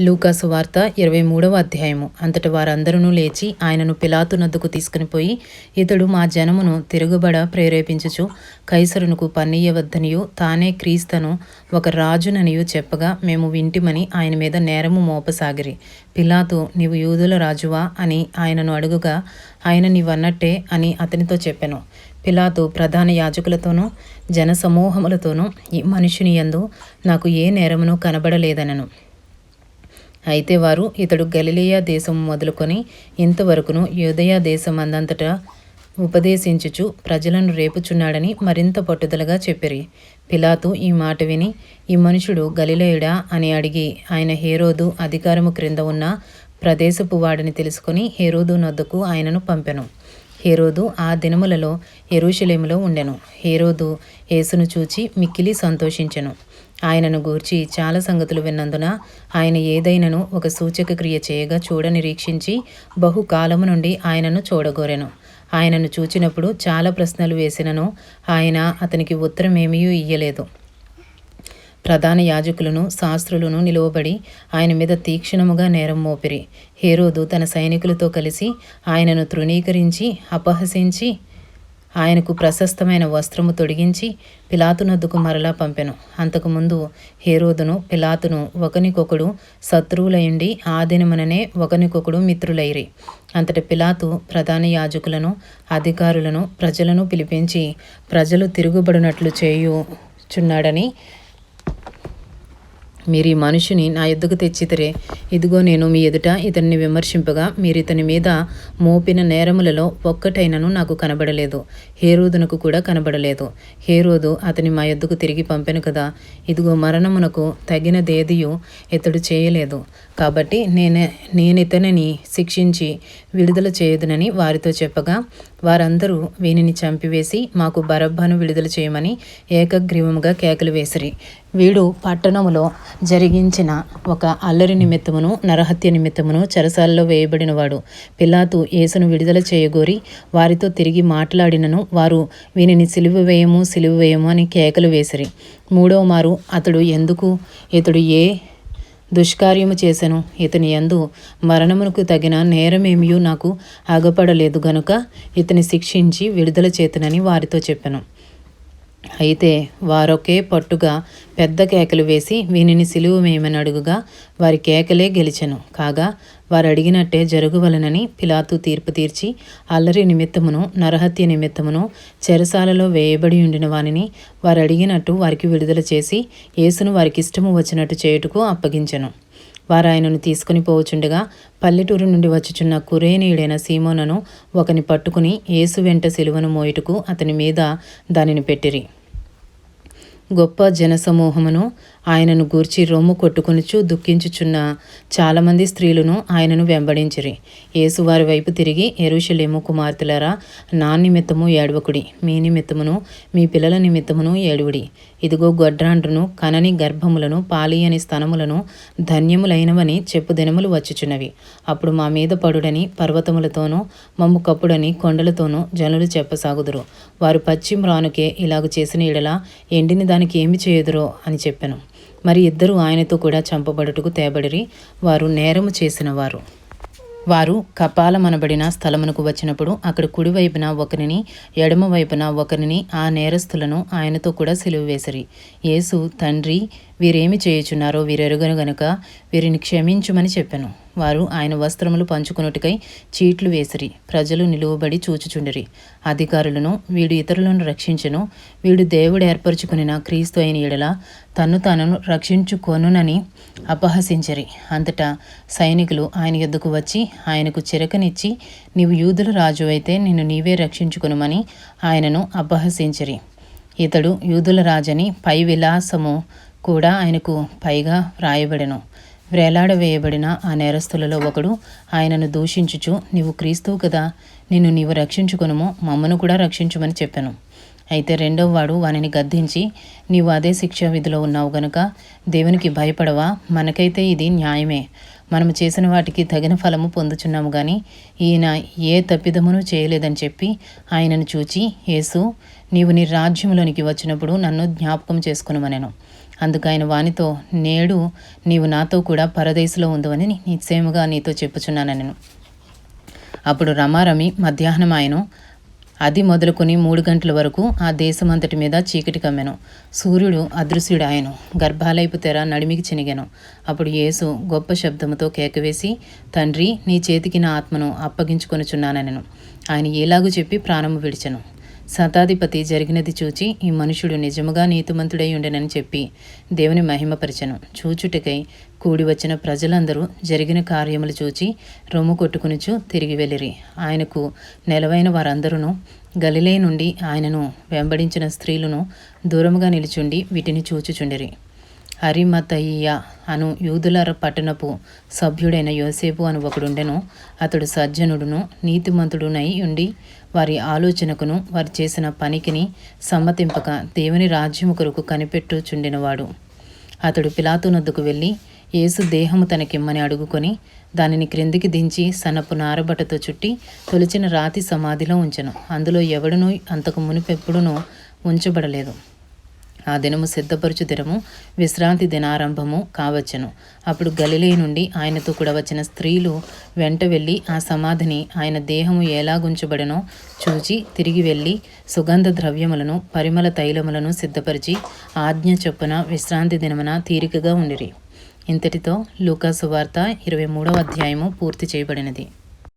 లూకాసు వార్త ఇరవై మూడవ అధ్యాయము. అంతటి వారందరూ లేచి ఆయనను పిలాతు నద్దుకు తీసుకుని పోయి ఇతడు మా జనమును తిరుగుబడ ప్రేరేపించుచు కైసరునకు పన్నీయవద్దనియు తానే క్రీస్తను ఒక రాజుననియు చెప్పగా మేము వింటిమని ఆయన మీద నేరము మోపసాగిరి. పిలాతు నీవు యూదుల రాజువా అని ఆయనను అడుగుగా ఆయన నీవన్నట్టే అని అతనితో చెప్పెను. పిలాతు ప్రధాన యాజకులతోనూ జనసమూహములతోనూ ఈ మనుషుని యందు నాకు ఏ నేరమును కనబడలేదనను. అయితే వారు ఇతడు గలిలియా దేశం మొదలుకొని ఇంతవరకును యోదయా దేశం అందంతటా ఉపదేశించుచు ప్రజలను రేపుచున్నాడని మరింత పట్టుదలగా చెప్పిరి. పిలాతు ఈ మాట విని ఈ మనుషుడు గలిలేయుడా? అని అడిగి ఆయన హేరోదు అధికారము క్రింద ఉన్న ప్రదేశపు వాడిని తెలుసుకుని హేరోదు నొద్దకు ఆయనను పంపెను. హేరోదు ఆ దినములలో ఎరుషలేములో ఉండెను. హేరోదు యేసును చూచి మిక్కిలి సంతోషించెను. ఆయనను గూర్చి చాలా సంగతులు విన్నందున ఆయన ఏదైనను ఒక సూచక క్రియ చేయగా చూడనిరీక్షించి బహుకాలము నుండి ఆయనను చూడగోరెను. ఆయనను చూచినప్పుడు చాలా ప్రశ్నలు వేసినను ఆయన అతనికి ఉత్తరమేమీ ఇయ్యలేదు. ప్రధాన యాజకులను శాస్త్రులను నిలువబడి ఆయన మీద తీక్షణముగా నేరం మోపిరి. హేరోదు తన సైనికులతో కలిసి ఆయనను తృణీకరించి అపహసించి ఆయనకు ప్రశస్తమైన వస్త్రము తొడిగించి పిలాతునొద్దుకు మరలా పంపెను. అంతకుముందు హేరోదును పిలాతును ఒకనికొకడు శత్రువులయుండి ఆ ఒకనికొకడు మిత్రులైరి. అంతటి పిలాతు ప్రధాన యాజకులను అధికారులను ప్రజలను పిలిపించి ప్రజలు తిరుగుబడినట్లు చేయుచున్నాడని మీరు ఈ మనుషుని నా ఎద్దుకు తెచ్చితరే. ఇదిగో నేను మీ ఎదుట ఇతన్ని విమర్శింపగా మీరు ఇతని మీద మోపిన నేరములలో ఒక్కటైనను నాకు కనబడలేదు. హేరోదునకు కూడా కనబడలేదు. హేరోదు అతని మా ఎద్దుకు తిరిగి పంపెను కదా. ఇదిగో మరణమునకు తగినదేదియు ఇతడు చేయలేదు. కాబట్టి నేనే నేనితనిని శిక్షించి విడుదల చేయదునని వారితో చెప్పగా వారందరూ వీనిని చంపివేసి మాకు బరబ్బను విడుదల చేయమని ఏకగ్రీవముగా కేకలు వేసిరి. వీడు పట్టణములో జరిగించిన ఒక అల్లరి నిమిత్తమును నరహత్య నిమిత్తమును చెరసాలలో వేయబడినవాడు. పిల్లాతు యేసును విడుదల చేయగోరి వారితో తిరిగి మాట్లాడినను. వారు వీనిని సిలువ వేయము సిలువ వేయము అని కేకలు వేసిరి. మూడవ మారు అతడు ఎందుకు? ఇతడు ఏ దుష్కార్యము చేశాను ఇతని యందు మరణమునకు తగిన నేరమేమియూ నాకు అగపడలేదు గనుక ఇతని శిక్షించి విడుదల చేతనని వారితో చెప్పాను. అయితే వారొకే పట్టుగా పెద్ద కేకలు వేసి వీనిని సిలువమేమని అడుగుగా వారి కేకలే గెలిచెను. కాగా వారు అడిగినట్టే జరుగువలనని పిలాతు తీర్పు తీర్చి అల్లరి నిమిత్తమును నరహత్య నిమిత్తమును చెరసాలలో వేయబడి ఉండిన వానిని వారు అడిగినట్టు వారికి విడుదల చేసి యేసును వారికి ఇష్టము వచ్చినట్టు చేయుటకు అప్పగించెను. వారు ఆయనను తీసుకుని పోవచుండగా పల్లెటూరు నుండి వచ్చుచున్న కురేనీయుడైన సీమోనను ఒకని పట్టుకుని యేసు వెంట సిలువను మోయుటకు అతని మీద దానిని పెట్టిరి. గొప్ప జనసమూహమును ఆయనను గూర్చి రొమ్ము కొట్టుకొనుచు దుఃఖించుచున్న చాలామంది స్త్రీలను ఆయనను వెంబడించిరి. యేసువారి వైపు తిరిగి ఎరుషలేము కుమార్తెలరా నా నిమిత్తము ఏడవకుడి మీ నిమిత్తమును మీ పిల్లల నిమిత్తమును ఏడువుడి. ఇదిగో గొడ్రాండ్రును కనని గర్భములను పాలియని స్తనములను ధన్యములైనవని చెప్పు దినములు వచ్చుచున్నవి. అప్పుడు మా మీద పడుడని పర్వతములతోనూ మమ్ము కప్పుడని కొండలతోనూ జనులు చెప్పసాగుదురు. వారు పశ్చిమ రానుకే ఇలాగ చేసిన ఎడల ఎండిని దానికి ఏమి చేయుదురో అని చెప్పాను. మరి ఇద్దరు ఆయనతో కూడా చంపబడుటకు తేబడిరి. వారు నేరము చేసిన వారు. వారు కపాలమనబడిన స్థలమునకు వచ్చినప్పుడు అక్కడ కుడివైపున ఒకరిని ఎడమ వైపున ఒకరిని ఆ నేరస్తులను ఆయనతో కూడా సిలువ వేసిరి. యేసు తండ్రి వీరేమి చేయుచున్నారో వీరెరుగను గనుక వీరిని క్షమించుమని చెప్పాను. వారు ఆయన వస్త్రములు పంచుకున్నట్టుకై చీట్లు వేసిరి. ప్రజలు నిలువబడి చూచుచుండిరి. అధికారులను వీడు ఇతరులను రక్షించను. వీడు దేవుడు ఏర్పరచుకుని క్రీస్తు అయిన ఎడల తన్ను తాను రక్షించుకొనునని అపహసించరి. అంతటా సైనికులు ఆయన ఎద్దుకు వచ్చి ఆయనకు చిరకనిచ్చి నీవు యూదుల రాజు అయితే నిన్ను నీవే రక్షించుకునుమని ఆయనను అపహసించరి. ఇతడు యూదుల రాజని పై విలాసము కూడా ఆయనకు పైగా వ్రాయబడెను. వేలాడవేయబడిన ఆ నేరస్తులలో ఒకడు ఆయనను దూషించుచు నీవు క్రీస్తువు కదా నిన్ను నీవు రక్షించుకొనుము మమ్మను కూడా రక్షించుమని చెప్పాను. అయితే రెండవ వాడు వానిని గద్దించి నీవు అదే శిక్షా విధిలో ఉన్నావు గనుక దేవునికి భయపడవా మనకైతే ఇది న్యాయమే. మనము చేసిన వాటికి తగిన ఫలము పొందుచున్నాము కానీ ఈయన ఏ తప్పిదమును చేయలేదని చెప్పి ఆయనను చూచి యేసు నీవు నీ రాజ్యంలోనికి వచ్చినప్పుడు నన్ను జ్ఞాపకం చేసుకునమనెను. అందుకు ఆయన వానితో నేడు నీవు నాతో కూడా పరదేశంలో ఉందని నిశ్చయముగా నీతో చెప్పుచున్నాను నేను అప్పుడు రమారమి మధ్యాహ్నం ఆయన అది మొదలుకొని మూడు గంటల వరకు ఆ దేశమంతటి మీద చీకటి కమ్మెను. సూర్యుడు అదృశ్యుడు ఆయను గర్భాలైపు తెర నడిమికి చినిగాను. అప్పుడు యేసు గొప్ప శబ్దముతో కేకవేసి తండ్రి నీ చేతికి నా ఆత్మను అప్పగించుకొనుచున్నానెను ఆయన ఎలాగూ చెప్పి ప్రాణము విడిచెను. శతాధిపతి జరిగినది చూచి ఈ మనుషుడు నిజముగా నీతిమంతుడై ఉండెనని చెప్పి దేవుని మహిమపరచను. చూచుటకై కూడి వచ్చిన ప్రజలందరూ జరిగిన కార్యములు చూచి రొమ్ము కొట్టుకునిచు తిరిగి వెళ్ళిరి. ఆయనకు నెలవైన వారందరూ గలిలే నుండి ఆయనను వెంబడించిన స్త్రీలను దూరముగా నిలుచుండి వీటిని చూచుచుండిరి. అరిమతయ్య అను యూదుల పట్టణపు సభ్యుడైన యోసేపు అను ఒకడుండెను. అతడు సజ్జనుడును నీతిమంతుడునై ఉండి వారి ఆలోచనకును వారు చేసిన పనికిని సమ్మతింపక దేవుని రాజ్యము కొరకు కనిపెట్టుచుండినవాడు. అతడు పిలాతునొద్దకు వెళ్ళి యేసు దేహము తనకిమ్మని అడుగుకొని దానిని క్రిందికి దించి సన్నపు నారబట్టతో చుట్టి తొలిచిన రాతి సమాధిలో ఉంచెను. అందులో ఎవడునూ అంతకు మునిపెప్పుడునూ ఉంచబడలేదు. ఆ దినము సిద్ధపరచు దినము విశ్రాంతి దినారంభము కావచ్చును. అప్పుడు గలిలే నుండి ఆయనతో కూడా వచ్చిన స్త్రీలు వెంట వెళ్ళి ఆ సమాధిని ఆయన దేహము ఎలాగుంచబడినో చూచి తిరిగి వెళ్ళి సుగంధ ద్రవ్యములను పరిమళ తైలములను సిద్ధపరిచి ఆజ్ఞ చొప్పున విశ్రాంతి దినమున తీరికగా ఉండిరి. ఇంతటితో లూకాసు వార్త ఇరవై మూడవ అధ్యాయము పూర్తి చేయబడినది.